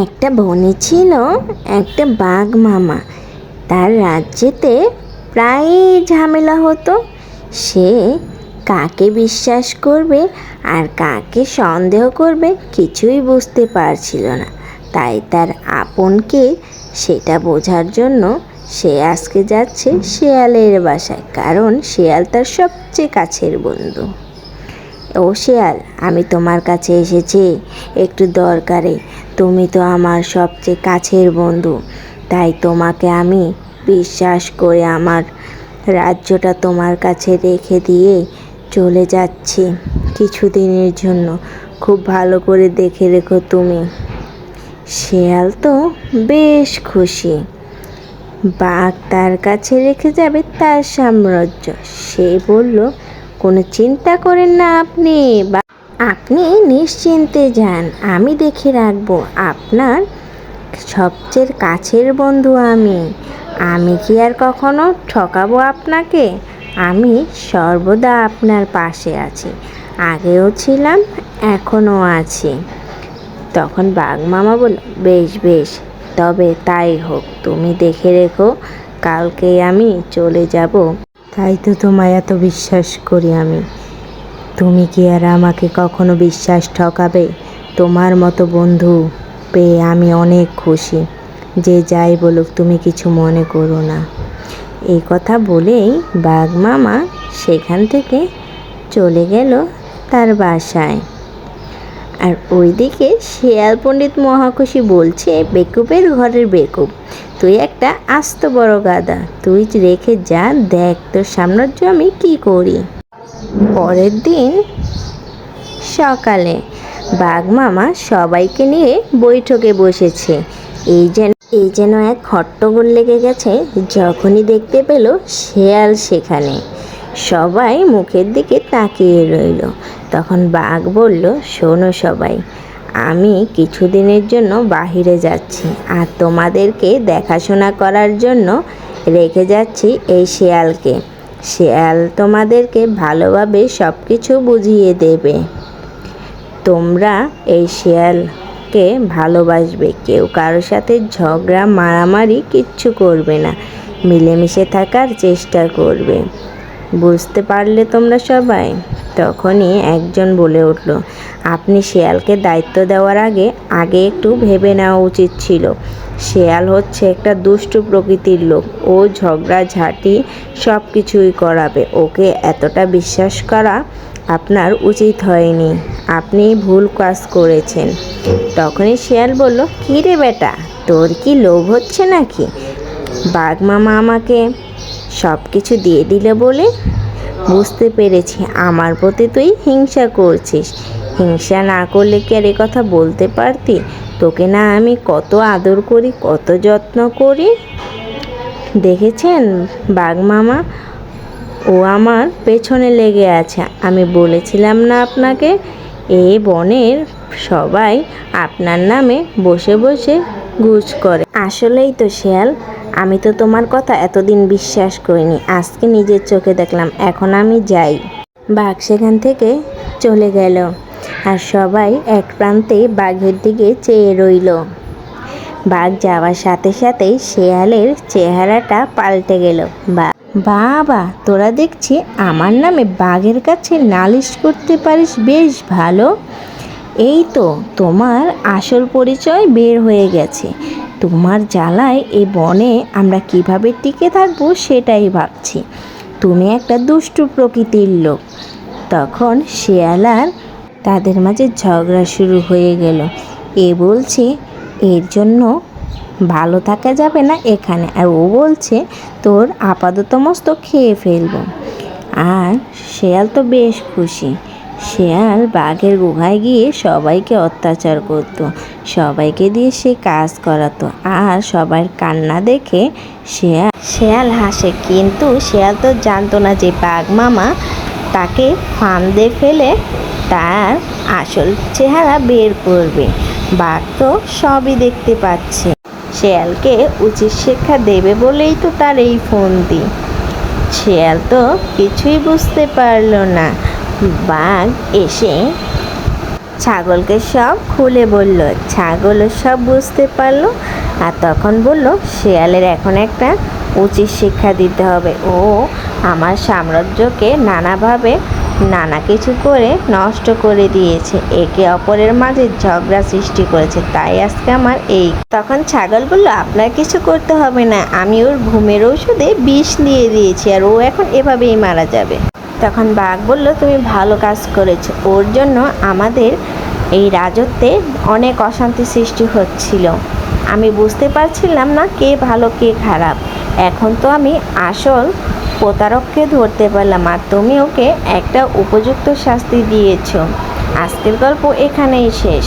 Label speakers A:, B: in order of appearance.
A: একটা বনে ছিল, একটা বাঘ মামা। তার রাজ্যেতে প্রায়ই ঝামেলা হতো। সে কাকে বিশ্বাস করবে আর কাকে সন্দেহ করবে কিছুই বুঝতে পারছিল না। তাই তার আপনকে সেটা বোঝার জন্য সে আজকে যাচ্ছে শেয়ালের বাসায়, কারণ শেয়াল তার সবচেয়ে কাছের বন্ধু। ও শেয়াল আমি তোমার কাছে এসেছি। একটু দরকারে, তুমি তো আমার সবচেয়ে কাছের বন্ধু। তাই তোমাকে আমি বিশ্বাস করে আমার রাজ্যটা তোমার কাছে রেখে দিয়ে চলে যাচ্ছি কিছুদিনের জন্য। খুব ভালো করে দেখে রেখো তুমি। শেয়াল তো বেশ খুশি। বাঘ তার কাছে রেখে যাবে তার সাম্রাজ্য। সে বলল কোনো চিন্তা করেন না আপনি। বা আপনি নিশ্চিন্তে যান, আমি দেখে রাখব আপনার সবচেয়ে কাছের বন্ধু আমি। আমি কি আর কখনো ঠকাবো আপনাকে? আমি সর্বদা আপনার পাশে আছি, আগেও ছিলাম, এখনও আছি। তখন বাঘ মামা বলল, বেশ বেশ, তবে তাই হোক, তুমি দেখে রেখো কালকে আমি চলে যাব। তাই তো তোমায় এত বিশ্বাস করি আমি। তুমি কি আর আমাকে কখনো বিশ্বাস ঠকাবে? তোমার মতো বন্ধু পেয়ে আমি অনেক খুশি। যে যাই বলুক, তুমি কিছু মনে করো না। এই কথা বলেই বাঘ মামা সেখান থেকে চলে গেল তার বাসায়। আর ওইদিকে শেয়াল পণ্ডিত মহাখুশি বলছে, বেকুবের ঘরের বেকুব, তুই একটা আস্ত বড় গাদা তুই রেখে যা, দেখ তোর সাম্রাজ্য আমি কি করি? পরের দিন সকালে বাঘ মামা সবাইকে নিয়ে বৈঠকে বসেছে। এই যেন এই যেন এক হট্টগোল লেগে গেছে, যখনই দেখতে পেল শেয়াল সেখানে। সবাই মুখের দিকে তাকিয়ে রইল। তখন বাঘ বলল, শোনো সবাই, আমি কিছুদিনের জন্য বাহিরে যাচ্ছি আর তোমাদেরকে দেখাশোনা করার জন্য রেখে যাচ্ছি এই শেয়ালকে। শেয়াল তোমাদেরকে ভালোভাবে সব কিছু বুঝিয়ে দেবে। তোমরা এই শেয়ালকে ভালোবাসবে, কেউ কারোর সাথে ঝগড়া, মারামারি কিচ্ছু করবে না। মিলেমিশে থাকার চেষ্টা করবে। বুঝতে পারলে তোমরা সবাই। তখনই একজন বলে উঠল, আপনি শেয়ালকে দায়িত্ব দেওয়ার আগে আগে একটু ভেবে নেওয়া উচিত ছিল। শেয়াল হচ্ছে একটা দুষ্টু প্রকৃতির লোক। ও ঝগড়া, ঝাঁটি সব কিছুই করাবে। ওকে এতটা বিশ্বাস করা আপনার উচিত হয়নি। আপনি ভুল কাজ করেছেন। তখনই শিয়াল বলল, কী রে বেটা, তোর কি লোভ হচ্ছে নাকি? বাঘ মামা আমাকে সব কিছু দিয়ে দিলে বলে, বুঝতে পেরেছি, আমার প্রতি তুই হিংসা করছিস। হিংসা না করলে কি আর এ কথা বলতে পারতি? তোকে না আমি কত আদর করি, কত যত্ন করি? দেখেছেন বাঘ মামা? ও আমার পেছনে লেগে আছে। আমি বলেছিলাম না আপনাকে? এ বনের সবাই আপনার নামে বসে বসে গুজ করে। আসলেই তো শেয়াল আমি তো তোমার কথা এতদিন বিশ্বাস করিনি। আজকে নিজের চোখে দেখলাম, এখন আমি যাই। বাঘ সেখান থেকে চলে গেল আর সবাই এক প্রান্তে বাঘের দিকে চেয়ে রইল। বাঘ যাওয়ার সাথে সাথেই শেয়ালের চেহারাটা পাল্টে গেল। বাবা, তোরা দেখছি আমার নামে বাঘের কাছে নালিশ করতে পারিস বেশ ভালো। এই তো তোমার আসল পরিচয় বের হয়ে গেছে। তোমার জ্বালায় এই বনে আমরা কীভাবে টিকে থাকব সেটাই ভাবছি। তুমি একটা দুষ্টু প্রকৃতির লোক। তখন শেয়ালার তাদের মাঝে ঝগড়া শুরু হয়ে গেল। এ বলছে, এর জন্য ভালো থাকা যাবে না এখানে। আর ও বলছে, তোর আপাতত মস্ত খেয়ে ফেলব। আর শেয়াল তো বেশ খুশি। শেয়াল বাঘের গুহায় গিয়ে সবাইকে অত্যাচার করত, সবাইকে দিয়ে সে কাজ করাতো। আর সবার কান্না দেখে শেয়াল শেয়াল হাসে। কিন্তু শেয়াল তো জানতো না যে বাঘ মামা তাকে ফান্দে ফেলে তার আসল চেহারা বের করবে। বাঘ তো সবই দেখতে পাচ্ছে। শেয়ালকে উচিত শিক্ষা দেবে বলেই তো তার এই ফন্দি। শেয়াল তো কিছুই বুঝতে পারল না। বাঘ এসে ছাগলকে সব খুলে বলল ছাগলও সব বুঝতে পারল? আর তখন বলল, শেয়ালের এখন একটা উচিত শিক্ষা দিতে হবে। ও আমার সাম্রাজ্যকে নানাভাবে নানা কিছু করে নষ্ট করে দিয়েছে। একে অপরের মাঝে ঝগড়া সৃষ্টি করেছে। তাই আজকে আমার এই তখন ছাগল বলল, আপনার কিছু করতে হবে না। আমি ওর ঘুমের ওষুধে বিষ দিয়ে দিয়েছি আর ও এখন এভাবেই মারা যাবে। তখন বাঘ বলল, তুমি ভালো কাজ করেছ। ওর জন্য আমাদের এই রাজত্বে অনেক অশান্তি সৃষ্টি হচ্ছিল। আমি বুঝতে পারছিলাম না কে ভালো, কে খারাপ। এখন তো আমি আসল প্রতারককে ধরতে পারলাম আর তুমি ওকে একটা উপযুক্ত শাস্তি দিয়েছ। আজকের গল্প এখানেই শেষ।